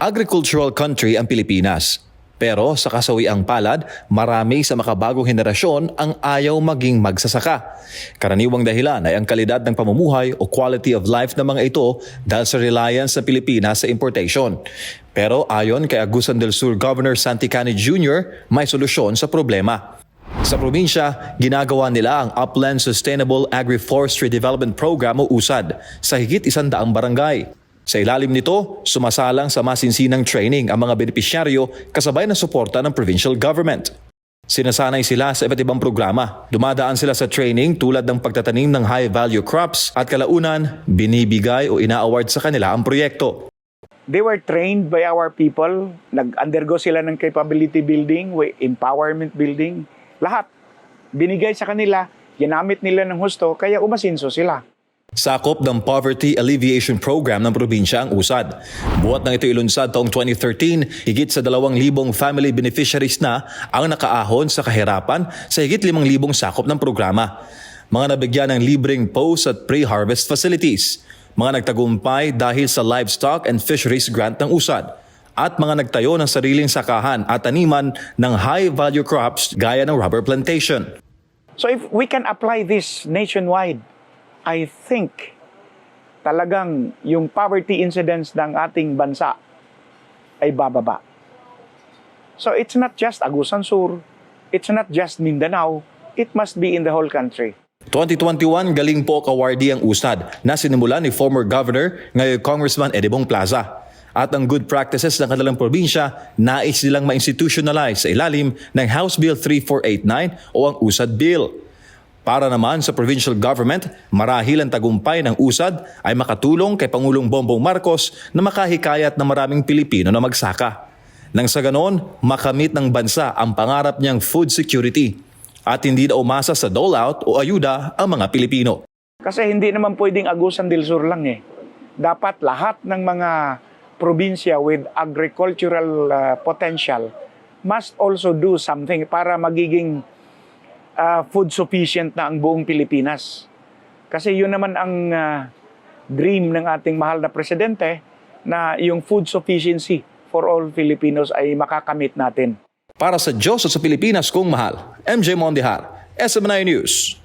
Agricultural country ang Pilipinas. Pero sa kasawiang palad, marami sa makabagong henerasyon ang ayaw maging magsasaka. Karaniwang dahilan ay ang kalidad ng pamumuhay o quality of life ng mga ito dahil sa reliance ng Pilipinas sa importation. Pero ayon kay Agusan del Sur Governor Santi Cani Jr., may solusyon sa problema. Sa probinsya, ginagawa nila ang Upland Sustainable Agri-Forestry Development Program o USAD sa higit isandaang barangay. Sa ilalim nito, sumasalang sa masinsinang training ang mga benepisyaryo kasabay ng suporta ng provincial government. Sinasanay sila sa iba't ibang programa. Dumadaan sila sa training tulad ng pagtatanim ng high-value crops at kalaunan, binibigay o ina-award sa kanila ang proyekto. They were trained by our people. Nag-undergo sila ng capability building, empowerment building. Lahat. Binigay sa kanila, ginamit nila ng husto, kaya umasinso sila. Sakop ng Poverty Alleviation Program ng probinsya ang USAD. Buhat ng ito ilunsad taong 2013, higit sa 2,000 family beneficiaries na ang nakaahon sa kahirapan sa higit 5,000 sakop ng programa. Mga nabigyan ng libreng post at pre-harvest facilities. Mga nagtagumpay dahil sa livestock and fisheries grant ng USAD. At mga nagtayo ng sariling sakahan at taniman ng high-value crops gaya ng rubber plantation. So if we can apply this nationwide, I think talagang yung poverty incidence ng ating bansa ay bababa. So it's not just Agusan Sur, it's not just Mindanao, it must be in the whole country. 2021, galing po kawardi ang USAD na sinimula ni former Governor, ngayon Congressman Edibong Plaza. At ang good practices ng kanilang probinsya, nais nilang ma-institutionalize sa ilalim ng House Bill 3489 o ang USAD Bill. Para naman sa provincial government, marahil ang tagumpay ng USAD ay makatulong kay Pangulong Bongbong Marcos na makahikayat ng maraming Pilipino na magsaka. Nang sa ganon, makamit ng bansa ang pangarap niyang food security at hindi na umasa sa dole-out o ayuda ang mga Pilipino. Kasi hindi naman pwedeng Agusan del Sur lang eh. Dapat lahat ng mga probinsya with agricultural uh, potential must also do something para magiging uh, food sufficient na ang buong Pilipinas. Kasi yun naman ang uh, dream ng ating mahal na presidente na yung food sufficiency for all Filipinos ay makakamit natin. Para sa Diyos at sa Pilipinas kong mahal, MJ Mondihar, SMNI News.